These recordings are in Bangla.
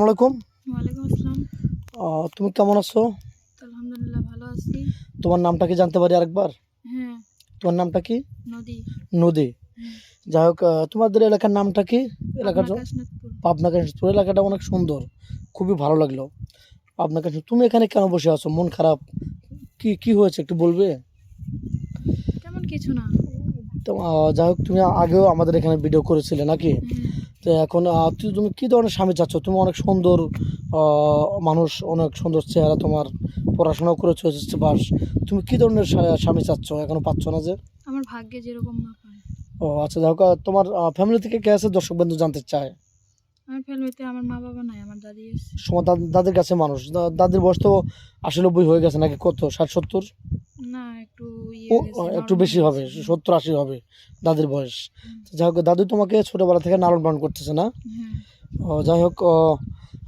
আসসালামাইকুম তুমি কেমন আছো? আলহামদুলিল্লাহ ভালো আছি। তোমার নামটা কি জানতে পারি আরেকবার? হ্যাঁ। তোমার নামটা কি? নদী। নদী। যাই হোক তোমাদের এলাকার নামটা কি? এলাকার পাবনা কাশনাথপুর। এলাকাটা অনেক সুন্দর। খুবই ভালো লাগল। পাবনা তুমি এখানে কেন বসে আছো? মন খারাপ। কি কি হয়েছে? একটু বলবে? তেমন কিছু না। যাই হোক তুমি আগেও আমাদের এখানে ভিডিও করেছিলে নাকি? তো এখন তুমি কি ধরনের স্বামী চাচ্ছ? তুমি অনেক সুন্দর মানুষ অনেক সুন্দর চেহারা তোমার পড়াশোনাও করেছ এসএসসি পাস তুমি কি ধরনের স্বামী চাচ্ছ? এখনও পাচ্ছ না যে? আমার ভাগ্যে যেরকম ও আচ্ছা আহ, তোমার ফ্যামিলি থেকে কে আছে দর্শক বন্ধু জানতে চায়? আমার ফ্যামিলিতে আমার মা বাবা নাই আমার দাদি আছে। সময় দাদির কাছে মানুষ। দাদির বয়স তো আশি নব্বই হয়ে গেছে নাকি কত? ষাট সত্তর? একটু বেশি হবে সত্তর আশি হবে দাদির বয়স। যাই হোক দাদু তোমাকে ছোটবেলা থেকে লালন পালন করতেছে না? ও, যাই হোক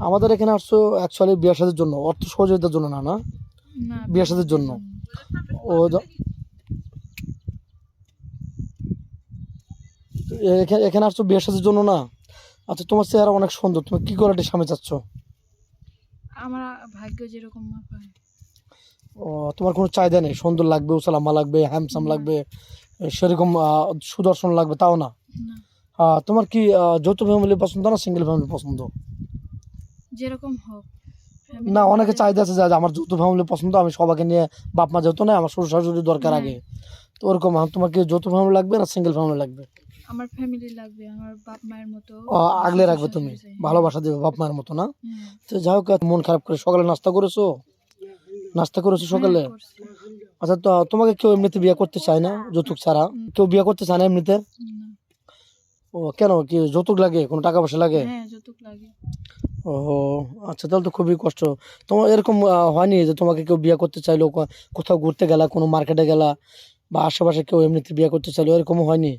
আমাদের এখানে আসছো অ্যাকচুয়ালি বিয়ে সাদের জন্য অর্থ সহযোগিতার জন্য না না? না বিয়ে শাদীর জন্য। ও এখানে এখানে আসছো বিয়ে সাদের জন্য না? আচ্ছা তোমার চেহারা অনেক সুন্দর তুমি কি কোয়ালিটির স্বামী চাচ্ছ? আমার ভাগ্য যেরকম ও তোমার কোনো চাহিদা নেই? সুন্দর লাগবে উসালাম্মা লাগবে হ্যামসাম। লাগবে সেরকম সুদর্শন লাগবে তাও না? তোমার কি যৌথ ফ্যামিলি পছন্দ না সিঙ্গেল ফ্যামিলি পছন্দ? যেরকম হোক না অনেকে চাহিদা আছে যে আমার যৌথ ফ্যামিলি পছন্দ আমি সবাইকে নিয়ে বাপ মা যেহেতু না আমার শ্বশুর শাশুড়ি দরকার হ্যাঁ। আগে তো ওরকম তোমার কি যৌথ ফ্যামিলি লাগবে না সিঙ্গেল ফ্যামিলি লাগবে? আমার ফ্যামিলি লাগবে আমার বাপ মায়ের মতো। আগলে রাখবে তুমি ভালোবাসা দেবে বাপ মায়ের মতো না? হ্যাঁ। তো যাই হোক মন খারাপ করে সকালে নাস্তা করেছ? নাস্তা করেছ সকালে? হ্যাঁ, আচ্ছা তো তোমাকে কেউ এমনিতে বিয়ে করতে চায় না যৌতুক ছাড়া? কেউ বিয়ে করতে চায় না এমনিতে? ও কেন? কি যৌতুক লাগে? কোনো টাকা পয়সা লাগে? হ্যাঁ ও আচ্ছা তাহলে তো খুবই কষ্ট। তোমার এরকম হয়নি যে তোমাকে কেউ বিয়ে করতে চাইলো কোথাও ঘুরতে গেলা কোনো মার্কেটে গেলা বা আশেপাশে কেউ এমনিতে বিয়ে করতে চাইলো এরকম হয়নি?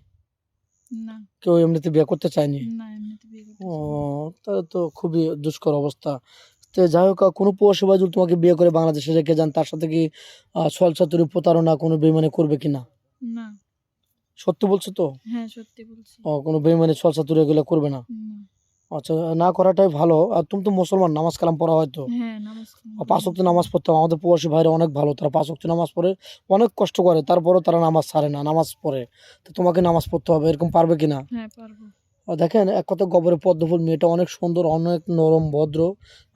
কেউ এমনিতে বিয়ে করতে চায়নি? ও তাহলে তো খুবই দুষ্কর অবস্থা। তো যাই হোক কোনো পৌরসভা যদি তোমাকে বিয়ে করে বাংলাদেশে রেখে যান তার সাথে কি ছল চাতুরি প্রতারণা কোনো বেমানে করবে কিনা? না। সত্যি বলছো তো? হ্যাঁ সত্যি বলছি। ও কোনো বেমানে ছল চাতুরি এগুলো করবে না। আচ্ছা না করাটাই ভালো। আর তুমি তো মুসলমান নামাজ কালাম পড়া হয়তো হ্যাঁ পাঁচ নামাজ পড়তে হবে। আমাদের প্রবাসী ভাইরা অনেক ভালো। তারা পাঁচ নামাজ পড়ে অনেক কষ্ট করে। তারপরেও তারা নামাজ ছাড়ে না নামাজ পড়ে। তো তোমাকে নামাজ পড়তে হবে এরকম পারবে কিনা? হ্যাঁ পারব। দেখেন, এক কথা গবরে পদ্মফুল, মেয়েটা অনেক সুন্দর, অনেক নরম, ভদ্র।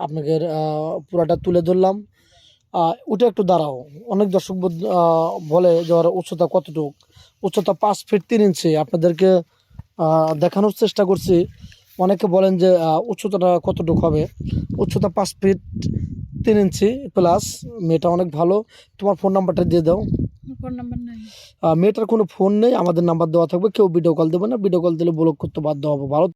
আপনাকে পুরাটা তুলে ধরলাম। ওটা একটু দাঁড়াও। অনেক দর্শক বলে যে ওর উচ্চতা কতটুক? উচ্চতা পাঁচ ফিট তিন ইঞ্চি আপনাদেরকে দেখানোর চেষ্টা করছি। অনেকে বলেন যে উচ্চতাটা কতটুক হবে? উচ্চতা পাঁচ ফিট তিন ইঞ্চি প্লাস মেয়েটা অনেক ভালো। তোমার ফোন নাম্বারটা দিয়ে দাও। নাই? মেয়েটার কোনো ফোন নেই, আমাদের নাম্বার দেওয়া থাকবে, কেউ ভিডিও কল দেবে না ভিডিও কল দিলে ব্লক করতে বাধ্য হব। ভালো